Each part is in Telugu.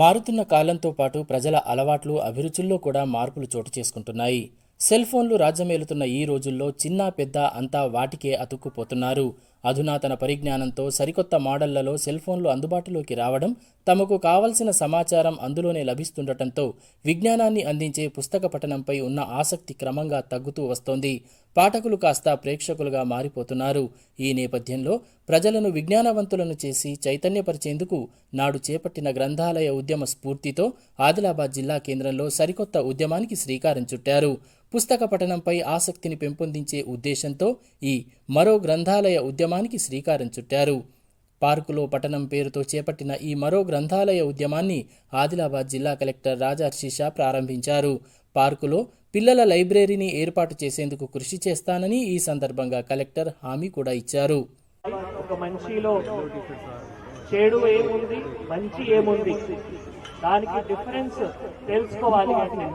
మారుతున్న కాలంతో పాటు ప్రజల అలవాట్లు అభిరుచుల్లో కూడా మార్పులు చోటు చేసుకుంటున్నాయి. సెల్ ఫోన్లు రాజ్యమేలుతున్న ఈ రోజుల్లో చిన్న పెద్ద అంతా వాటికే అతుక్కుపోతున్నారు. అధునాతన పరిజ్ఞానంతో సరికొత్త మోడళ్ళలో సెల్ ఫోన్లు అందుబాటులోకి రావడం తమకు కావలసిన సమాచారం అందులోనే లభిస్తుండటంతో విజ్ఞానాన్ని అందించే పుస్తక పఠనంపై ఉన్న ఆసక్తి క్రమంగా తగ్గుతూ వస్తోంది. పాఠకులు కాస్త ప్రేక్షకులుగా మారిపోతున్నారు. ఈ నేపథ్యంలో ప్రజలను విజ్ఞానవంతులను చేసి చైతన్యపరిచేందుకు నాడు చేపట్టిన గ్రంథాలయ ఉద్యమ స్ఫూర్తితో ఆదిలాబాద్ జిల్లా కేంద్రంలో సరికొత్త ఉద్యమానికి శ్రీకారం చుట్టారు. పుస్తక పఠనంపై ఆసక్తిని పెంపొందించే ఉద్దేశంతో ఈ మరో గ్రంథాలయ ఉద్యమ ఉద్యమానికి శ్రీకారం చుట్టారు. పార్కులో పట్టణం పేరుతో చేపట్టిన ఈ మరో గ్రంథాలయ ఉద్యమాన్ని ఆదిలాబాద్ జిల్లా కలెక్టర్ రాజర్షిషా ప్రారంభించారు. పార్కులో పిల్లల లైబ్రరీని ఏర్పాటు చేసేందుకు కృషి చేస్తానని ఈ సందర్భంగా కలెక్టర్ హామీ కూడా ఇచ్చారు. ఒక మంచిలో చెడు ఏముంది మంచి ఏముంది? దానికి డిఫరెన్స్ తెలుసుకోవాలి అంటే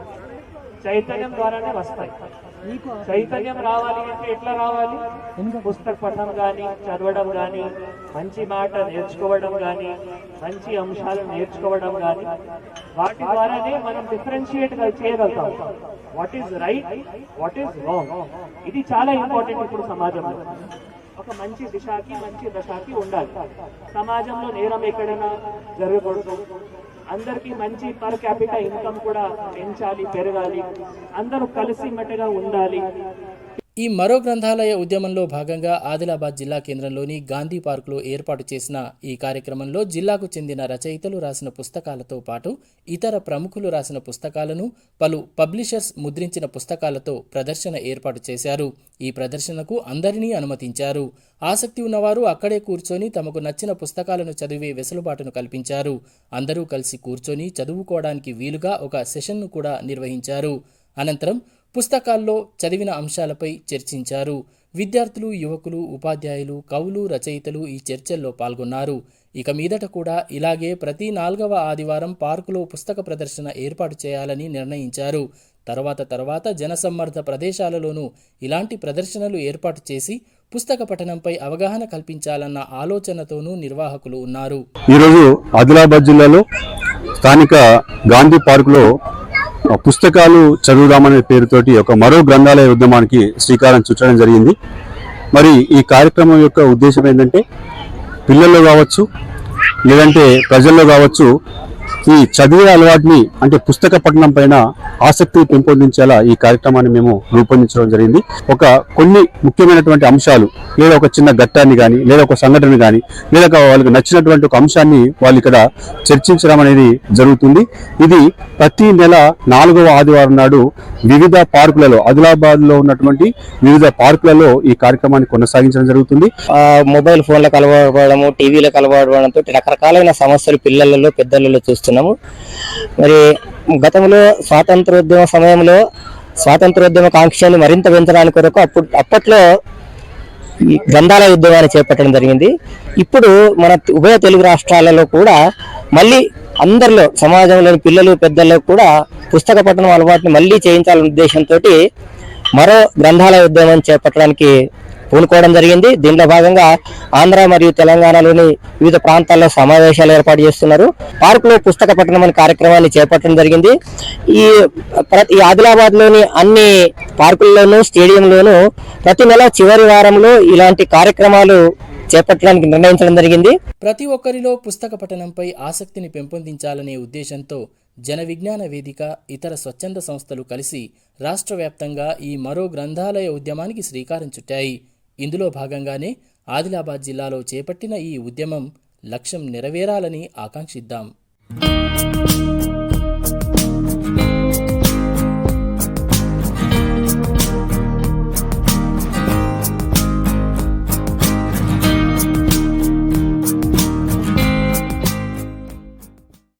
చైతన్యం ద్వారానే వస్తాయి. చైతన్యం రావాలి అంటే ఎట్లా రావాలి? పుస్తక పఠనం కానీ చదవడం కానీ మంచి మాట నేర్చుకోవడం కానీ మంచి అంశాలు నేర్చుకోవడం కానీ వాటి ద్వారానే మనం డిఫరెన్షియేట్ చేయగలుగుతాం. What is right what is wrong ఇది చాలా ఇంపార్టెంట్ ఇప్పుడు సమాజంలో. ఒక మంచి దిశకి మంచి దశకి ఉండాలి. సమాజంలో నేరం ఎక్కడైనా జరగకూడదు. అందరికీ మంచి పర్ క్యాపిటల్ ఇన్కమ్ కూడా పెంచాలి పెరగాలి. అందరూ కలిసి మెట్టగా ఉండాలి. ఈ మరో గ్రంథాలయ ఉద్యమంలో భాగంగా ఆదిలాబాద్ జిల్లా కేంద్రంలోని గాంధీ పార్కులో ఏర్పాటు చేసిన ఈ కార్యక్రమంలో జిల్లాకు చెందిన రచయితలు రాసిన పుస్తకాలతో పాటు ఇతర ప్రముఖులు రాసిన పుస్తకాలను పలు పబ్లిషర్స్ ముద్రించిన పుస్తకాలతో ప్రదర్శన ఏర్పాటు చేశారు. ఈ ప్రదర్శనకు అందరినీ అనుమతించారు. ఆసక్తి ఉన్నవారు అక్కడే కూర్చొని తమకు నచ్చిన పుస్తకాలను చదివే వెసులుబాటును కల్పించారు. అందరూ కలిసి కూర్చొని చదువుకోవడానికి వీలుగా ఒక సెషన్ను కూడా నిర్వహించారు. అనంతరం పుస్తకాల్లో చదివిన అంశాలపై చర్చించారు. విద్యార్థులు యువకులు ఉపాధ్యాయులు కవులు రచయితలు ఈ చర్చల్లో పాల్గొన్నారు. ఇక మీదట కూడా ఇలాగే ప్రతి నాలుగవ ఆదివారం పార్కులో పుస్తక ప్రదర్శన ఏర్పాటు చేయాలని నిర్ణయించారు. తర్వాత తర్వాత జనసమ్మర్ద ప్రదేశాలలోనూ ఇలాంటి ప్రదర్శనలు ఏర్పాటు చేసి పుస్తక పఠనంపై అవగాహన కల్పించాలన్న ఆలోచనతోనూ నిర్వాహకులు ఉన్నారు. ఈరోజు ఆదిలాబాద్ జిల్లాలో స్థానిక గాంధీ పార్కులో పుస్తకాలు చదువుదామనే పేరుతోటి ఒక మరో గ్రంథాలయ ఉద్యమానికి శ్రీకారం చుట్టడం జరిగింది. మరి ఈ కార్యక్రమం యొక్క ఉద్దేశం ఏంటంటే పిల్లల్లో కావచ్చు లేదంటే ప్రజల్లో కావచ్చు ఈ చదివే అలవాటుని అంటే పుస్తక పఠనం పైన ఆసక్తి పెంపొందించేలా ఈ కార్యక్రమాన్ని మేము రూపొందించడం జరిగింది. ఒక కొన్ని ముఖ్యమైనటువంటి అంశాలు లేదా ఒక చిన్న ఘట్టాన్ని కానీ లేదా ఒక సంఘటన కానీ లేదా ఒక వాళ్ళకి నచ్చినటువంటి ఒక అంశాన్ని వాళ్ళు ఇక్కడ చర్చించడం అనేది జరుగుతుంది. ఇది ప్రతి నెల నాలుగవ ఆదివారం నాడు వివిధ పార్కులలో ఆదిలాబాద్లో ఉన్నటువంటి వివిధ పార్కులలో ఈ కార్యక్రమాన్ని కొనసాగించడం జరుగుతుంది. మొబైల్ ఫోన్లకు అలవాడము టీవీలకు అలవాడడంతో రకరకాలైన సమస్యలు పిల్లలలో పెద్దలలో చూస్తున్నాము. మరి గతంలో స్వాతంత్రోద్యమ సమయంలో స్వాతంత్రోద్యమ కాంక్షని మరింత పెంచడానికి కొరకు అప్పుడు అప్పట్లో ఈ గ్రంథాలయ ఉద్యమాన్ని చేపట్టడం జరిగింది. ఇప్పుడు మన ఉభయ తెలుగు రాష్ట్రాలలో కూడా మళ్ళీ అందరిలో సమాజంలోని పిల్లలు పెద్దల్లో కూడా పుస్తక పఠనం అలవాటుని మళ్ళీ చేయించాలనే ఉద్దేశంతో మరో గ్రంథాలయ ఉద్యమం చేపట్టడానికి పూనుకోవడం జరిగింది. దీనిలో భాగంగా ఆంధ్ర మరియు తెలంగాణలోని వివిధ ప్రాంతాల్లో సమావేశాలు ఏర్పాటు చేస్తున్నారు. పార్కులో పుస్తక పఠనం అనే కార్యక్రమాన్ని చేపట్టడం జరిగింది. ఈ ప్రతి ఈ ఆదిలాబాద్లోని అన్ని పార్కుల్లోనూ స్టేడియంలోనూ ప్రతి నెల చివరి వారంలో ఇలాంటి కార్యక్రమాలు చేపట్టడానికి నిర్ణయించడం జరిగింది. ప్రతి ఒక్కరిలో పుస్తక పఠనంపై ఆసక్తిని పెంపొందించాలనే ఉద్దేశంతో జన విజ్ఞాన వేదిక ఇతర స్వచ్ఛంద సంస్థలు కలిసి రాష్ట్ర వ్యాప్తంగా ఈ మరో గ్రంథాలయ ఉద్యమానికి శ్రీకారం చుట్టాయి. ఇందులో భాగంగానే ఆదిలాబాద్ జిల్లాలో చేపట్టిన ఈ ఉద్యమం లక్ష్యం నెరవేరాలని ఆకాంక్షిద్దాం.